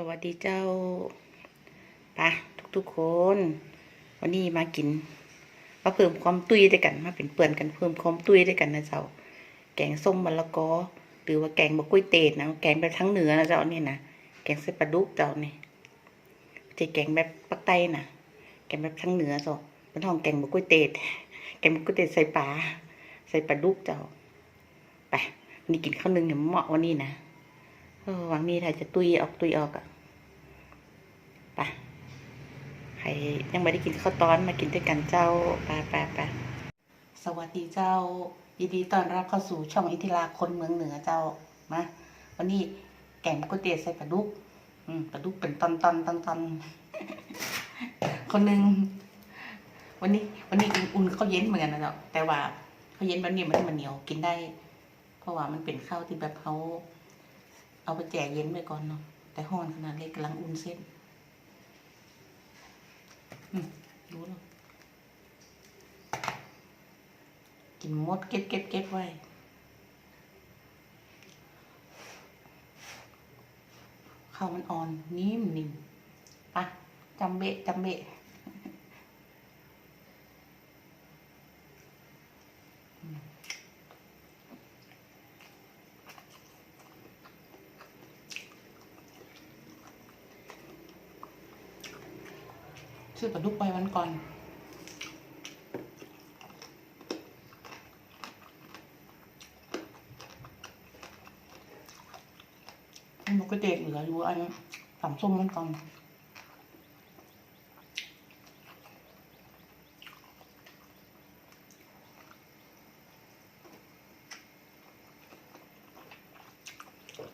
สวัสดีเจ้าปะทุกๆคน วันนี้มากินมาเพิ่มความตุ้ยด้วยกัน มาเป็นเปื่อนกันเพิ่มความตุ้ยด้วยกันนะเจ้า แกงส้มมะละกอหรือว่าแกงบะกุ้ยเตดนะแกงแบบทั้งเหนือนะเจ้าเนี่ยนะแกงใส่ปลาดุกเจ้าเนี่ยจะแกงแบบปักใต้นะแกงแบบทั้งเหนือเจ้าเป็นห้องแกงบะกุ้ยเตดแกงบะกุ้ยเตดใส่ปลาใส่ปลาดุกเจ้าไปนนี้กินข้าวนึ่งเนี่ยเหมาะวันนี้นะ หวังนี้ถ้าจะตุยออกตุยออกอะไปใครยังไม่ได้กินข้าวตอนมากินด้วยกันเจ้าปไปไปสวัสดีเจ้า ยินดีต้อนรับเข้าสู่ช่องอิทิราคนเมืองเหนือเจ้ามาวันนี้แกงก๋วยเตี๋ยวใส่ปลาดุก อืมปลาดุกเป็นตอนตอนตอนตอนคนหนึ่งวันนี้ วันนี้อุ่นข้าวเย็นเหมือนกันนะเจ้าแต่ว่าข้าวเย็นแบบนี้มันมันเหนียวกินได้ เพราะว่ามันเป็นข้าวที่แบบเขา เอาไปแจกเย็นไปก่อนเนาะแต่ห้อนขนาดเล็กกำลังอุ่นเส้นรู้แล้วกินมดเก็บเก็บเก็บไว้ข้าวมันอ่อนนิ่มนิ่มปะจำเบะจำเบะ ปลาดุกไปวันก่อน มันก็เด็กเหลืออยู่อันสามส้มมันก่อน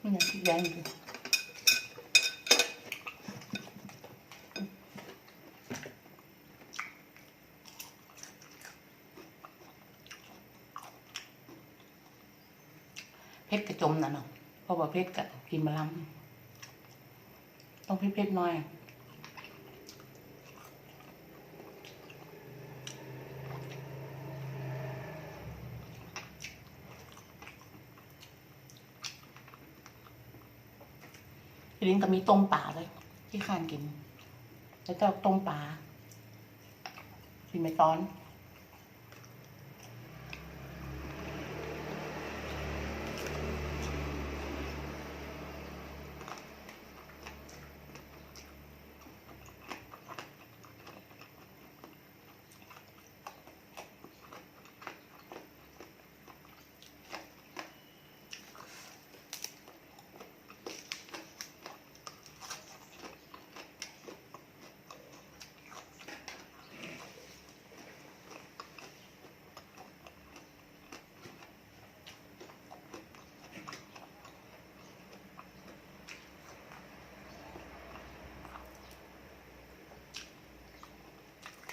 นี่ไงแดงอยู่ เพชรกระจมน่ะเนาะเพราะว่าเพชรกะกินมะลำต้องเพชรเพชรหน่อยทีนี้ก็มีต้มป่าเลย ที่ข้านกิน แล้วก็ต้มป่ากินไม่ตอน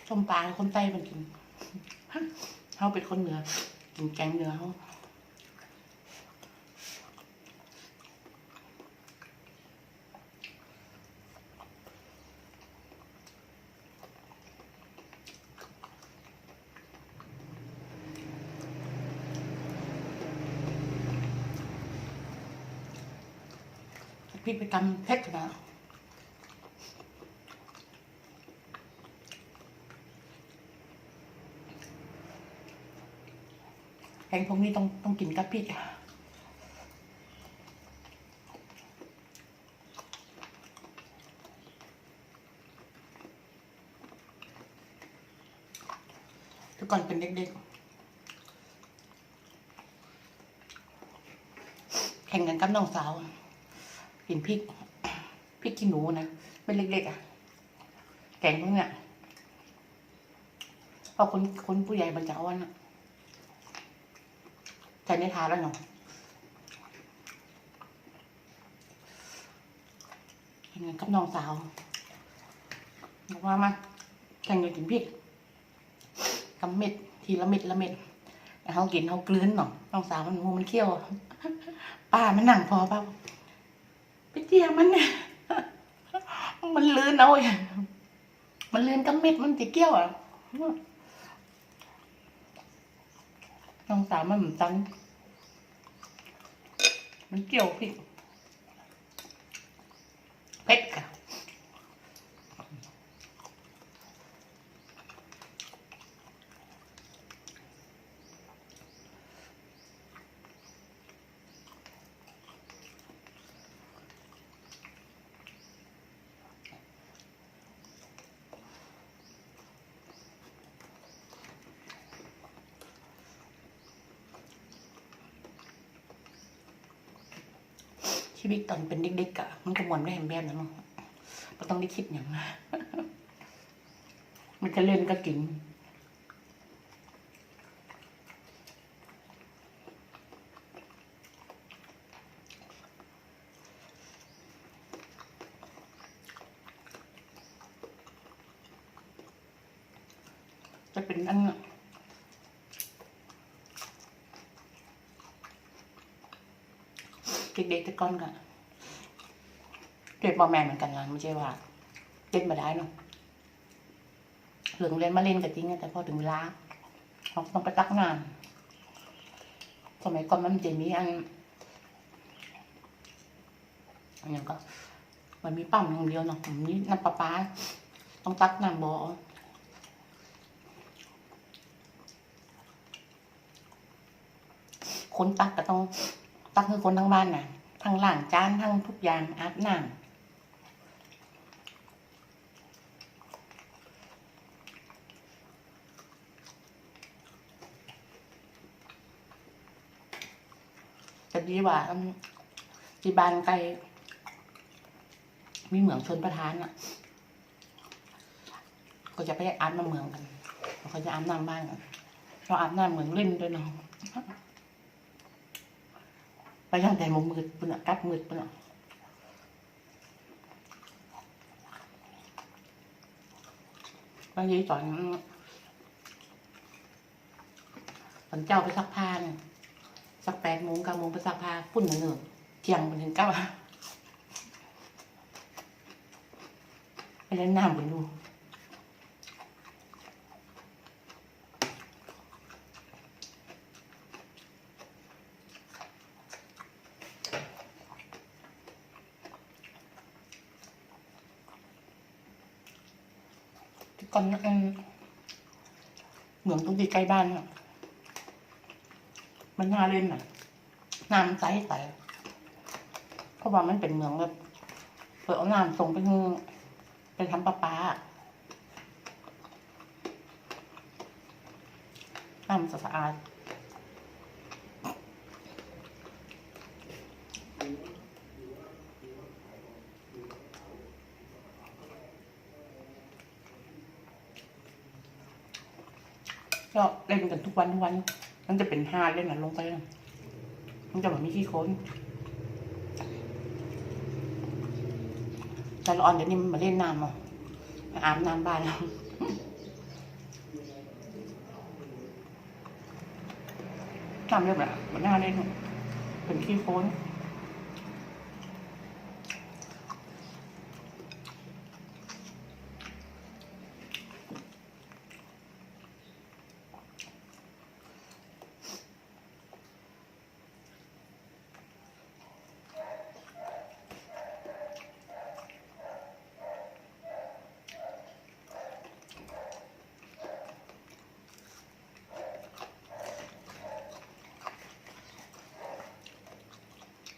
ส้มปลาคนใต้มันกินเขาเป็นคนเหนือกินแกงเหนือเขาพริกไปกำเพชรนะ แกงพวกนี้ต้องต้องกินกับพริกอะแต่ก่อนเป็นเด็กๆ แข่งกันกับน้องสาว กินพริกพริกขี้หนูนะเป็นเล็กๆอะ แกงพวกเนี้ยพอคนคนผู้ใหญ่บรรจะเอาอันน่ะ ใส่ในถาแล้วเนาะกินกันกับน้องสาวบอกว่ามาแข่งกันกินพริกกำเม็ดทีละเม็ดละเม็ดแต่เขากินเขากลืนเนาะน้องสาวมันมูมันเคี้ยวป้ามันหนังพอป้าไปเจียมันเนี่ยมันลื่นเอาอย่างมันลื่นกำเม็ดมันติเกี้ยวอะ น้องสาวมันเหมือนตันมันเกี่ยวพริกเผ็ดค่ะ ชี วิตตอนเป็นเด็กๆอะมันก็มวนไม่เห็นแบบนั้นหรอกมันต้องได้คิดอย่างนั้นมันจะเล่นก็กิน จะเป็นอันน่ะ เด็กๆแต่ก่อนก็เด็กบอแมนเหมือนกันนะไม่ใช่ว่าเล่นมาได้เนาะหลืองเล่นมาเล่นก็จริงแต่พอถึงเวลาเราต้องไปตักงานสมัยก่อนมันจะมีอันอันอย่างก็ มันมีปั๊มอย่างเดียวเนาะมันมีน้ำประปาต้องตักน้ำบ่อคนตักก็ต้อง ตักคือคนทั้งบ้านน่ะ ทั้งหล้างจานทั้งทุกอย่างอาบน้ำแต่ดีว่าที่บ้านใกลมีเหมืองชนประทานอะ ก็จะไปอาบน้ำเหมืองกันเขาจะอาบน้ำบ้านกันเราอาบน้ำเหมืองเล่นด้วยเนาะ ไปตั้งแต่มุมมืดปุ่นอะกัดมืดปุ่นอะบางทีตอนตอนเจ้าไปซักผ้าเนี่ยสักแปดโมงเก้าโมงไปซักผ้าปุ่นหนึ่งเที่ยงไปถึงเก้าไปเล่นน้ำกันดู ก่อนนะอืมเหมืองตรงที่ใกล้บ้านเนี่ยมันน่าเล่นอะน้ำใสใสเพราะว่ามันเป็นเมืองแบบเปิดเอาน้ำส่งไปคือไปทำประปาน้ำสะอาด ก็เล่นกันทุกวันทุกวันมันจะเป็นห้าเล่นน่ะลงไปน่ะมันจะแบบมีขี้โคลนแต่ละออนเดี๋ยวนี้มันมาเล่นน้ำอะมาอาบน้ำบ้านแล้วน้ำเรียบร้อยมันน่าเล่นเป็นขี้โคลน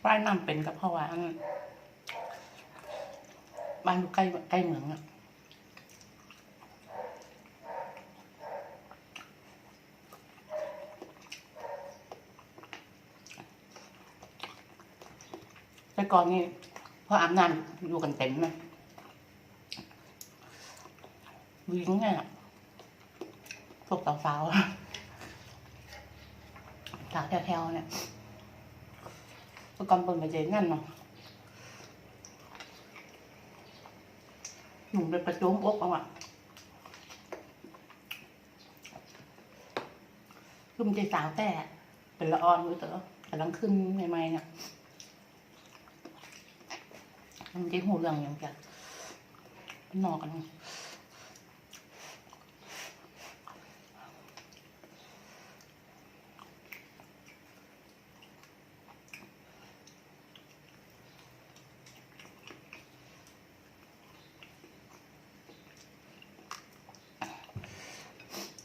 บ้านน้ำเป็นก็เพราะว่าอันบ้านอยู่ใกล้ใกล้เหมืองอะแต่ก่อนนี่พออาบน้ำอยู่กันเต็มนะวิ่งอะพวกสาวๆสาวแถวๆเนี่ย เมื่อก่อนเปิดมาเจงั้นเนาะหนุ่มเป็นประจมอกเอาอะคือมันจะสาวแต่เป็นละออนมือเต๋อกำลังขึ้นใหม่ๆเนี่ยมันจะหูเรื่องอย่างกันนอกกัน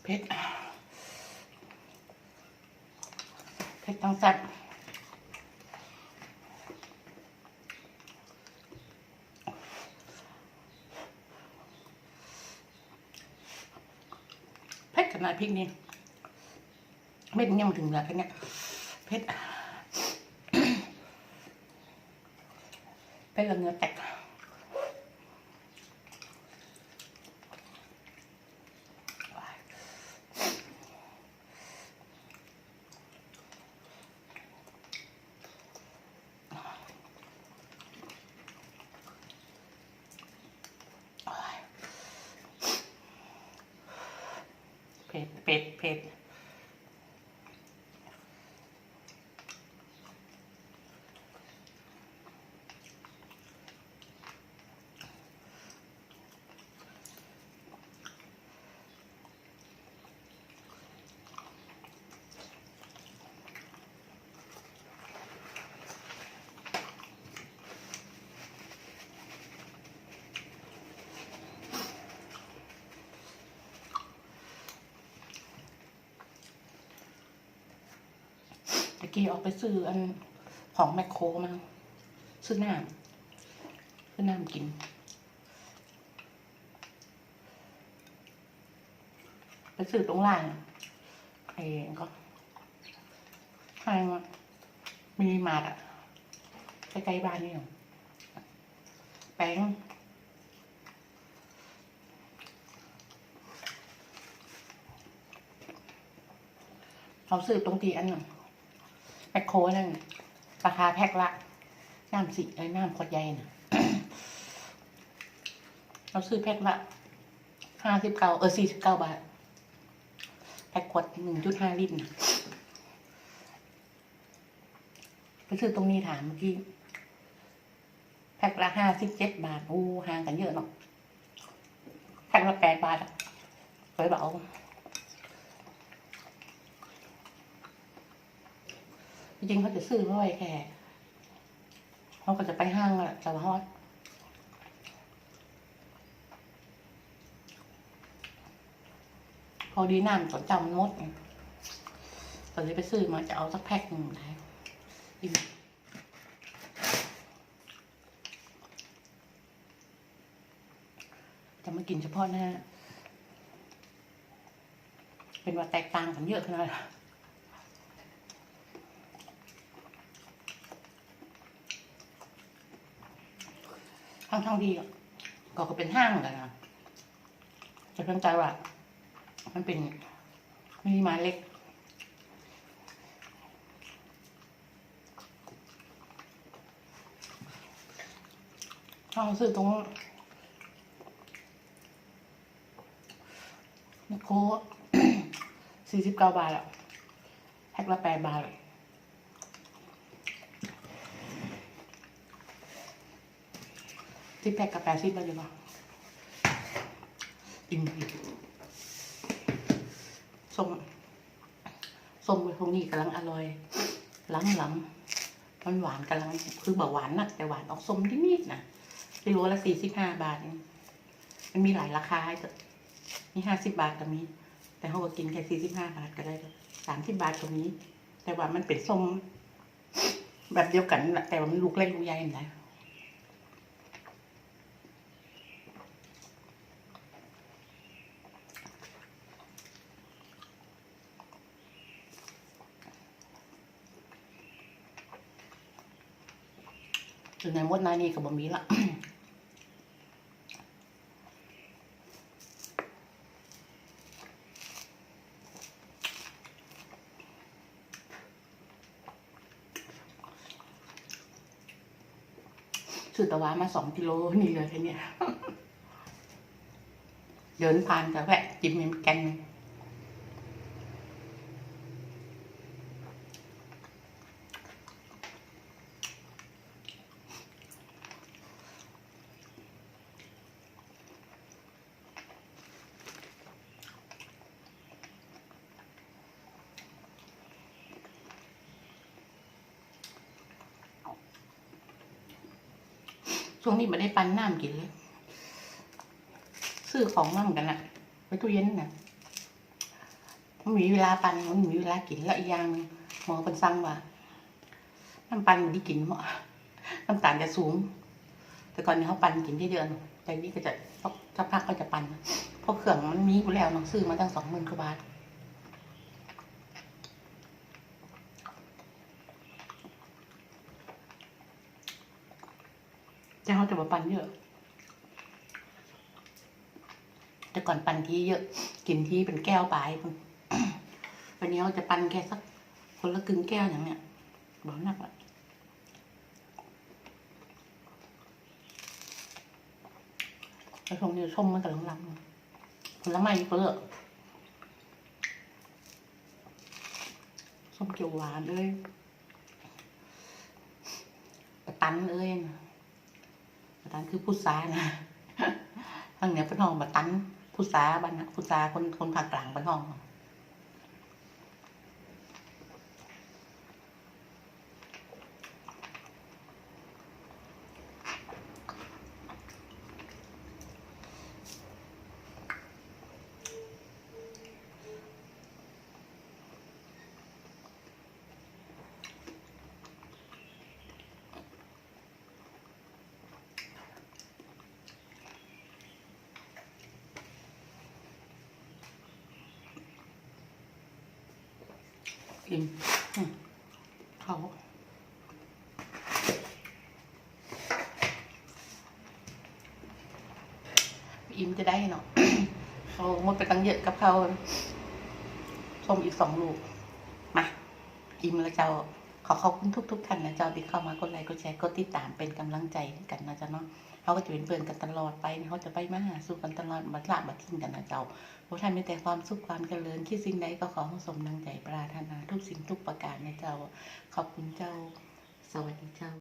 เผ็ดเผ็ดต้องจัดเผ็ด ขนาดพริกนี่เม็ดยังถึงเหลือแค่เนี่ยเผ็ดเป็นละเนื้อแตก เผ็ดเผ็ดเผ็ดตะ กี้ออกไปซื้ออันของแมคโครมาซื้อน้ำซื้อน้ำกินไปซื้อตรงล่างไอ้ก็ให้มามินิมาร์ทอะใกล้ๆบ้านนี่หรอแป้งเขาซื้อตรงทีอันหนั้น แมคโครนั่นราคาแพ็คละน้ำสิไอ้น้ำขวดใหญ่น่ะเราซื้อแพ็คละห้าสิบเก้าเออสี่สิบเก้าบาท แพ็คขวดหนึ่งจุดห้าลิตรน่ะไปซื้อตรงนี้ถามเมื่อกี้ แพ็คละห้าสิบเจ็ดบาท โอ้ห่างกันเยอะเนาะแพ็คละแปดบาทอะเคยบอกเอา จริงเขาจะซื้อมาไว้แค่เขาก็จะไปห้างอะแต่ว่าฮอดพอดีน้ำตอนจำมันดไงก็เลยไปซื้อมาจะเอาสักแพ็คหนึ่งได้อิ่มจะมากินเฉพาะหน้า เป็นว่าแตกต่างกันเยอะขนาดนั้น ทั้งทั้งที่ก็ก็เป็นห้างเหมือนกันนะจะเพิ่งใจว่า มันเป็นมินิมาเล็กห้องซื้อตรงแมคโครสี่สิบเก้าบาทอะแพ็คละแปดบาทอะที่แพ็กกับแปดสิมาเลยป่ะอิ่มส้มส้มพวกนี้กำลังอร่อยล้ำล้ำมันหวานกำลังคือแบบหวานนักแต่หวานออกส้มนิดๆนะกิโลละสี่สิบห้าบาท มันมีหลายราคาแต่มีห้าสิบบาทก็มี แต่เขาก็กินแค่สี่สิบห้าบาทก็ได้สามสิบบาทตรงนี้ แต่ว่ามันเป็นส้มแบบเดียวกันแต่ว่ามันลูกเล็กลูกใหญ่นะ ส่วนในมดนายนี่ก็บ่มีละสุดตะวามาสองกิโลนี่เลยแค่เนี้ยเดินผ่านแต่แวะจิ้มเมมแกงนี้ ไม่ได้ปันน้ำกินเลย ซื้อของมาเหมือนกันอะไปตู้เย็นน่ะมันมีเวลาปันมันมีเวลากินแล้วอีกอย่างหนึ่งหมอเป็นสั่งว่าน้ำปันมันที่กินหมอน้ำตาลจะสูง แต่ก่อนนี้เขาปันกินที่เดือนแต่นี่ก็จะสักพักก็จะปันเพราะเครื่องมันมีอยู่แล้วน้องซื้อมาตั้งสองหมื่นกว่าบาท จะเขาจะมาปันเยอะ แต่ก่อนปันที่เยอะ กินที่เป็นแก้วไปพุ่นวันนี้เราจะปันแค่สัก คนละกึ่งแก้วอย่างเนี้ยบอกนักอะไอ้ชมนี่ชมมันกับลังลำผลไม้เปลือกส้มเขียวหวานเลยปะตันเอ้ยนะ ตันคือพุทรานะทางเหนือเป็นห้องมาตันพุทราบ้านนะพุทราคนคนภาคกลางเป็นห้อง อิ่มเขาอิ่มจะได้เนาะเขาหมดไปตั้งเยอะกับเขาส้มอีกสองลูก มา อิ่มแล้วเจ้า ขอขอบคุณทุก ๆ ท่านนะเจ้าที่เข้ามากดไลค์กดแชร์กดติดตามเป็นกำลังใจกันนะเจ้าเนาะ เขาก็จะเป็นเพื่อนกันตลอดไปเขาจะไปมาหาสู่กันตลอดบัดละบัดทิ้งกันนะเจ้าพระท่านมีแต่ความสุขความเจริญคิดสิ่งใดก็ขอให้สมดังใจปรารถนาทุกสิ่งทุกประการนะเจ้า ขอบคุณเจ้า สวัสดีเจ้า